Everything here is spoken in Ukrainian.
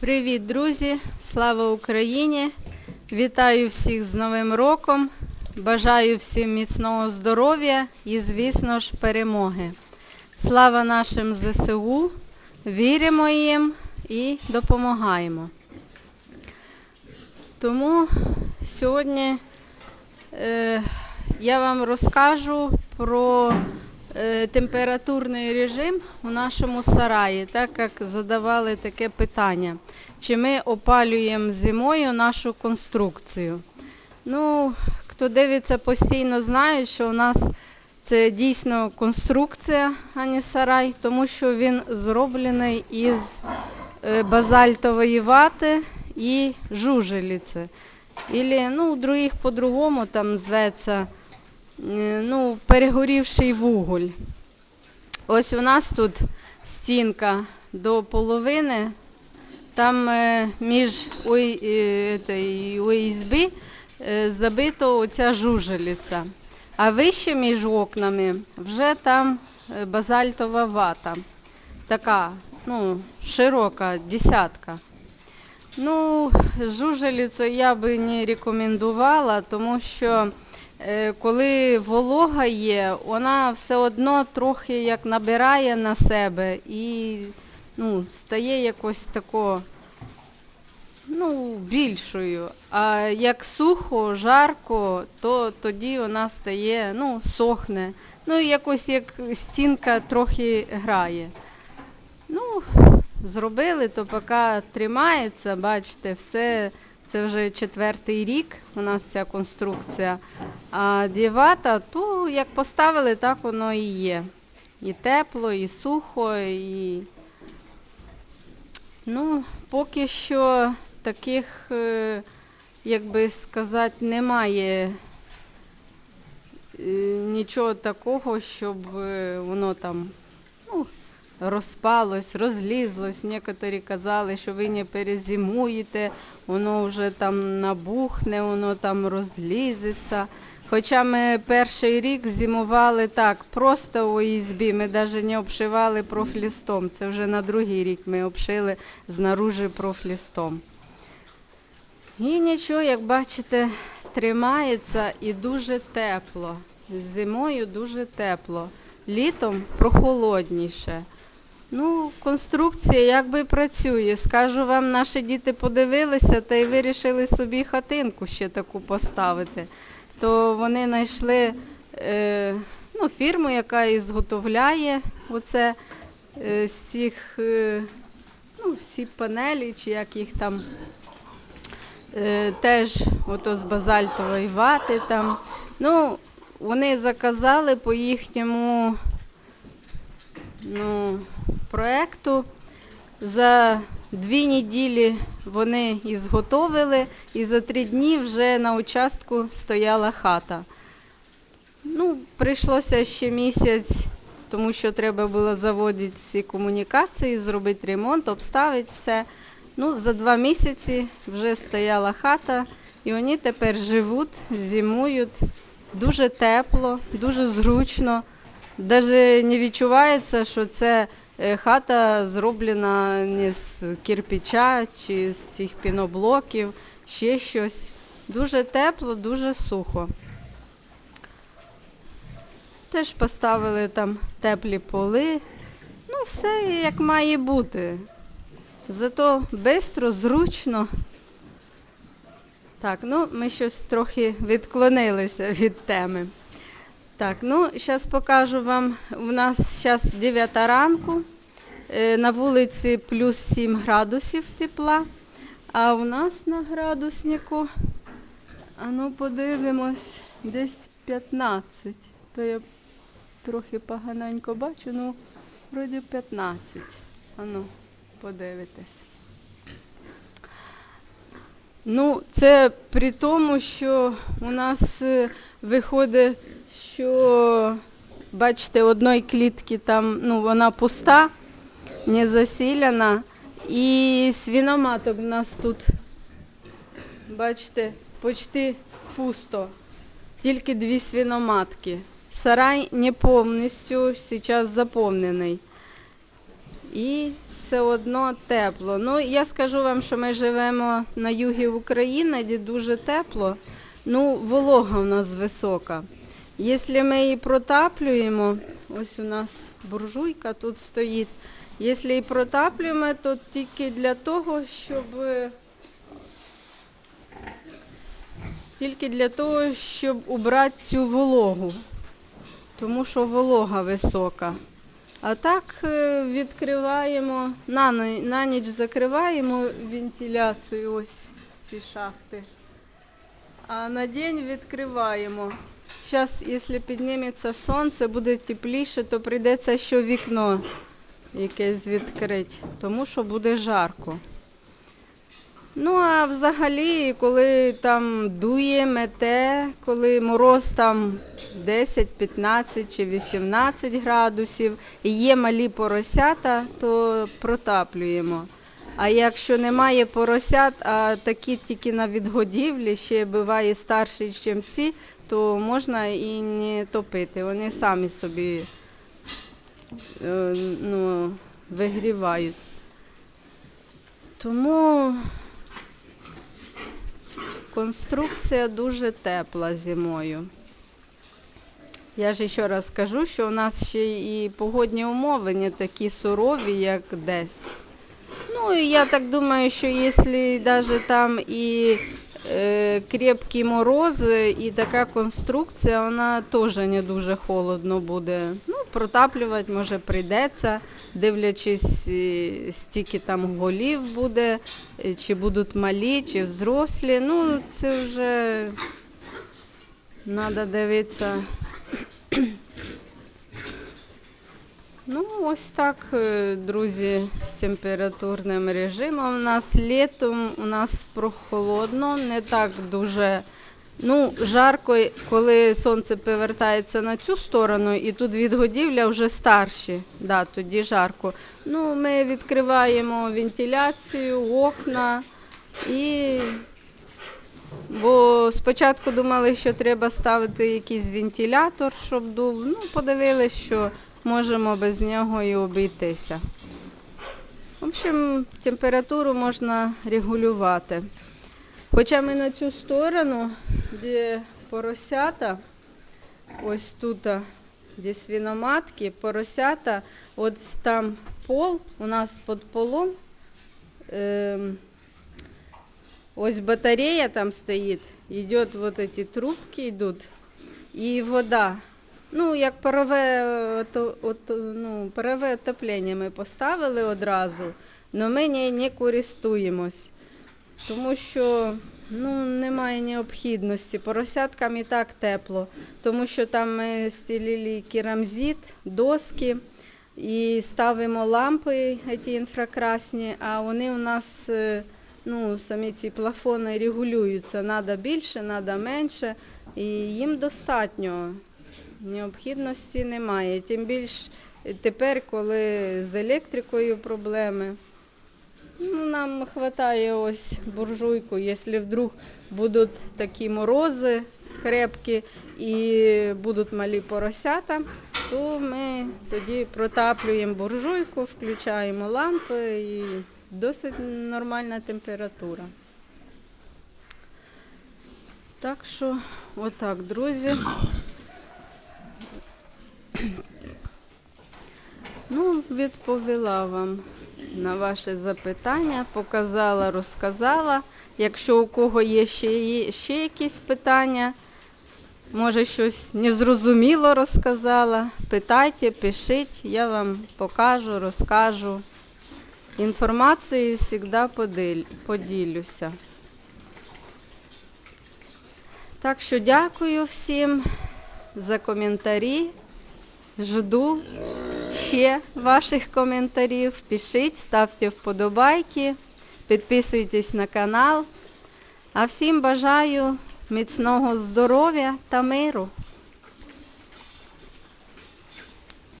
Привіт, друзі! Слава Україні! Вітаю всіх з Новим роком! Бажаю всім міцного здоров'я і, звісно ж, перемоги. Слава нашим ЗСУ! Віримо їм і допомагаємо. Тому сьогодні е, я вам розкажу про температурний режим у нашому сараї, так як задавали таке питання, чи ми опалюємо зимою нашу конструкцію. Ну, хто дивиться постійно, знає, що у нас це дійсно конструкція, а не сарай, тому що він зроблений із е, базальтової вати і жужеліці. Ілі, ну, у других по-другому там зветься е, ну, перегорівший вуголь. Ось у нас тут стінка до половини, там е, між е, ОСБ е, забито оця жужеліця. А вище між окнами вже там е, базальтова вата. Така, ну, широка, десятка. Ну, жужеліцю я би не рекомендувала, тому що е, коли волога є, вона все одно трохи як набирає на себе і ну, стає якось тако ну, більшою. А як сухо, жарко, то тоді вона стає, ну, сохне. Ну, якось як стінка трохи грає. Ну, зробили, то поки тримається, бачите, все. Це вже четвертий рік у нас ця конструкція. А дівата, то як поставили, так воно і є. І тепло, і сухо, і. Ну, поки що таких, е, як би сказати, немає е, нічого такого, щоб е, воно там розпалось, розлізлось. Некоторі казали, що ви не перезимуєте, воно вже там набухне, воно там розлізеться. Хоча ми перший рік зимували так, просто у ОСБ, ми навіть не обшивали профлістом. Це вже на другий рік ми обшили знаружи профлістом. І нічого, як бачите, тримається і дуже тепло. Зимою дуже тепло, літом прохолодніше. Ну, конструкція якби працює. Скажу вам, наші діти подивилися та й вирішили собі хатинку ще таку поставити. То вони знайшли е, ну, фірму, яка і зготовляє оце е, з цих е, ну, всі панелі, чи як їх там е, теж ото з базальтової вати там. Ну, вони заказали по їхньому ну, проекту. За дві неділі вони і зготовили, і за три дні вже на участку стояла хата. Ну, прийшлося ще місяць, тому що треба було заводити всі комунікації, зробити ремонт, обставити все. Ну, за два місяці вже стояла хата, і вони тепер живуть, зимують. Дуже тепло, дуже зручно. Навіть не відчувається, що це хата зроблена не з кирпича чи з цих піноблоків, ще щось. Дуже тепло, дуже сухо. Теж поставили там теплі поли. Ну, все як має бути. Зато швидко, зручно. Так, ну ми щось трохи відклонилися від теми. Так, ну зараз покажу вам. У нас зараз 9 ранку. Е, На вулиці плюс 7 градусів тепла. А у нас на градуснику, а ну подивимось, десь 15. То я трохи поганенько бачу, ну, вроді 15. А ну, подивитесь. Ну, це при тому, що у нас е, виходить, що, бачите, одної клітки там, ну, вона пуста, не засіляна. І свіноматок в нас тут, бачите, почти пусто. Тільки дві свиноматки. Сарай не повністю зараз заповнений. І все одно тепло. Ну, я скажу вам, що ми живемо на югі України, де дуже тепло. Ну, волога у нас висока. Якщо ми її протаплюємо, ось у нас буржуйка тут стоїть. Якщо її протаплюємо, то тільки для того, щоб тільки для того, щоб убрати цю вологу, тому що волога висока. А так е, відкриваємо, на, на ніч закриваємо вентиляцію, ось ці шахти. А на день відкриваємо. Зараз, якщо підніметься сонце, буде тепліше, то прийдеться ще вікно якесь відкрити, тому що буде жарко. Ну, а взагалі, коли там дує, мете, коли мороз там 10, 15 чи 18 градусів, і є малі поросята, то протаплюємо. А якщо немає поросят, а такі тільки на відгодівлі, ще буває старші, ніж ці, то можна і не топити. Вони самі собі е, ну, вигрівають. Тому конструкція дуже тепла зимою. Я ж ще раз скажу, що у нас ще і погодні умови не такі сурові, як десь. Ну, я так думаю, що якщо навіть там і е, крепкі морози, і така конструкція, вона теж не дуже холодно буде. Ну, протаплювати може прийдеться, дивлячись, е, стільки там голів буде, е, чи будуть малі, чи взрослі. Ну, це вже треба дивитися. Ну, ось так, е, друзі, з температурним режимом. У нас літом у нас прохолодно, не так дуже. Ну, жарко, коли сонце повертається на цю сторону, і тут відгодівля вже старші. Да, тоді жарко. Ну, ми відкриваємо вентиляцію, окна і. Бо спочатку думали, що треба ставити якийсь вентилятор, щоб дув. Ну, подивилися, що можемо без нього і обійтися. В общем, температуру можна регулювати. Хоча ми на цю сторону, де поросята, ось тут, де свиноматки, поросята, от там пол, у нас під полом. ем, Ось батарея там стоїть, йдуть вот эти трубки йдуть, і вода. Ну, як парове, ото- ото- ну, парове отоплення ми поставили одразу, але ми не, не користуємось, тому що ну, немає необхідності. Поросяткам і так тепло, тому що там ми стелили керамзит, доски і ставимо лампи ці інфракрасні, а вони у нас. е, ну, самі ці плафони регулюються. Надо більше, надо менше. І їм достатньо. Необхідності немає. Тим більш тепер, коли з електрикою проблеми. Ну, нам вистачає ось буржуйку, якщо вдруг будуть такі морози крепкі і будуть малі поросята, то ми тоді протаплюємо буржуйку, включаємо лампи і досить нормальна температура. Так що, отак, друзі. Ну, відповіла вам на ваше запитання, показала, розказала. Якщо у кого є ще, ще якісь питання, може щось незрозуміло розказала, питайте, пишіть, я вам покажу, розкажу. Інформацією завжди поділюся. Так що дякую всім за коментарі. Жду ще ваших коментарів. Пишіть, ставте вподобайки, підписуйтесь на канал. А всім бажаю міцного здоров'я та миру.